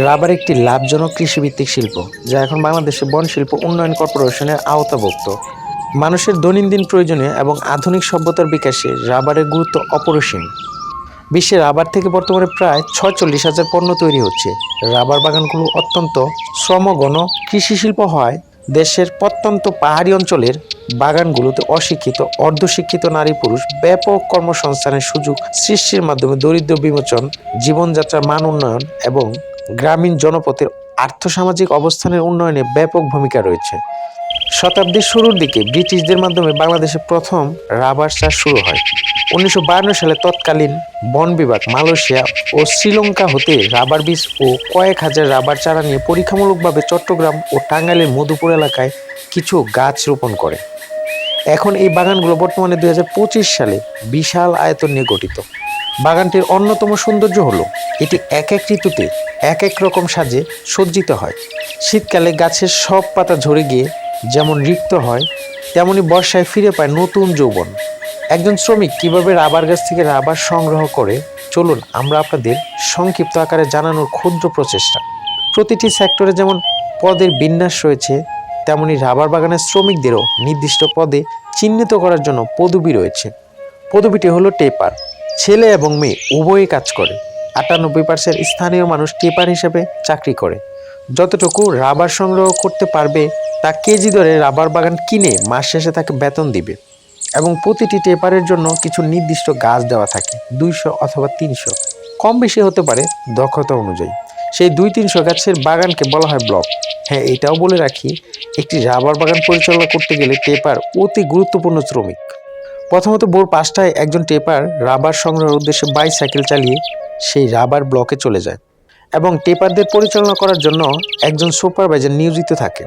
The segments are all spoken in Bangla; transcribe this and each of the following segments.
রাবার একটি লাভজনক কৃষিভিত্তিক শিল্প, যা এখন বাংলাদেশের বন শিল্প উন্নয়ন কর্পোরেশনের আওতাভুক্ত। মানুষের দৈনন্দিন প্রয়োজনে এবং আধুনিক সভ্যতার বিকাশে রাবারের গুরুত্ব অপরিসীম। বিশ্বে রাবার থেকে বর্তমানে প্রায় ছয়চল্লিশ হাজার পণ্য তৈরি হচ্ছে। রাবার বাগানগুলো অত্যন্ত শ্রমগণ কৃষি শিল্প হয়। দেশের প্রত্যন্ত পাহাড়ি অঞ্চলের বাগানগুলোতে অশিক্ষিত, অর্ধশিক্ষিত নারী পুরুষ ব্যাপক কর্মসংস্থানের সুযোগ সৃষ্টির মাধ্যমে দরিদ্র বিমোচন, জীবনযাত্রার মান উন্নয়ন এবং গ্রামীণ জনপথের আর্থসামাজিক অবস্থানের উন্নয়নে ব্যাপক ভূমিকা রয়েছে। শতাব্দীর শুরুর দিকে ব্রিটিশদের মাধ্যমে বাংলাদেশে প্রথম রাবার চাষ শুরু হয়। উনিশশো সালে তৎকালীন বন বিভাগ মালয়েশিয়া ও শ্রীলঙ্কা হতে রাবার বীজ ও কয়েক হাজার রাবার চারা নিয়ে পরীক্ষামূলকভাবে চট্টগ্রাম ও টাঙ্গাইলের মধুপুর এলাকায় কিছু গাছ রোপণ করে। এখন এই বাগানগুলো বর্তমানে দুই হাজার পঁচিশ সালে বিশাল আয়তন নিয়ে গঠিত। বাগানটির অন্যতম সৌন্দর্য হলো, এটি এক এক ঋতুতে এক এক রকম সাজে সজ্জিত হয়। শীতকালে গাছের সব পাতা ঝরে গিয়ে যেমন রিক্ত হয়, তেমনি বর্ষায় ফিরে পায় নতুন যৌবন। একজন শ্রমিক কীভাবে রাবার গাছ থেকে রাবার সংগ্রহ করে? চলুন আমরা আপনাদের সংক্ষিপ্ত আকারে জানানোর ক্ষুদ্র প্রচেষ্টা। প্রতিটি সেক্টরে যেমন পদের বিন্যাস রয়েছে, তেমনি রাবার বাগানের শ্রমিকদেরও নির্দিষ্ট পদে চিহ্নিত করার জন্য পদবি রয়েছে। পদবিটি হলো টেপার। ছেলে এবং মেয়ে উভয়ই কাজ করে। আটানব্বই পার্সেন্ট স্থানীয় মানুষ টেপার হিসেবে চাকরি করে। যতটুকু রাবার সংগ্রহ করতে পারবে, তা কেজি দরে রাবার বাগান কিনে মাস শেষে তাকে বেতন দিবে এবং প্রতিটি টেপারের জন্য কিছু নির্দিষ্ট গাছ দেওয়া থাকে, দুইশো অথবা তিনশো। কম বেশি হতে পারে দক্ষতা অনুযায়ী। সেই দুই তিনশো গাছের বাগানকে বলা হয় ব্লক। হ্যাঁ এটাও বলে রাখি, একটি রাবার বাগান পরিচালনা করতে গেলে টেপার অতি গুরুত্বপূর্ণ শ্রমিক। প্রথমত ভোর পাঁচটায় একজন টেপার রাবার সংগ্রহের উদ্দেশ্যে বাইসাইকেল চালিয়ে সেই রাবার ব্লকে চলে যায় এবং টেপারদের পরিচালনা করার জন্য একজন সুপারভাইজার নিয়োজিত থাকে।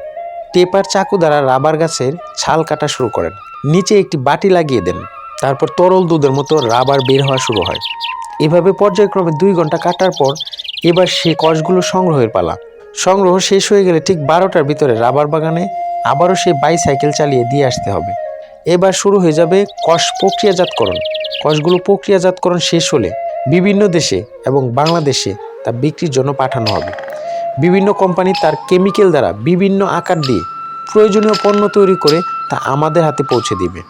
টেপার চাকু দ্বারা রাবার গাছের ছাল কাটা শুরু করেন। নিচে একটি বাটি লাগিয়ে দেন। তারপর তরল দুধের মতো রাবার বের হওয়া শুরু হয়। এভাবে পর্যায়ক্রমে দুই ঘণ্টা কাটার পর এবার সে কষগুলো সংগ্রহের পালা। সংগ্রহ শেষ হয়ে গেলে ঠিক বারোটার ভিতরে রাবার বাগানে আবারও সেই বাইসাইকেল চালিয়ে দিয়ে আসতে হবে। এবার শুরু হয়ে যাবে কষ প্রক্রিয়াজাতকরণ। কষগুলো প্রক্রিয়াজাতকরণ শেষ হলে বিভিন্ন দেশে এবং বাংলাদেশে তা বিক্রির জন্য পাঠানো হবে। বিভিন্ন কোম্পানি তার কেমিক্যাল দ্বারা বিভিন্ন আকার দিয়ে প্রয়োজনীয় পণ্য তৈরি করে তা আমাদের হাতে পৌঁছে দিবে।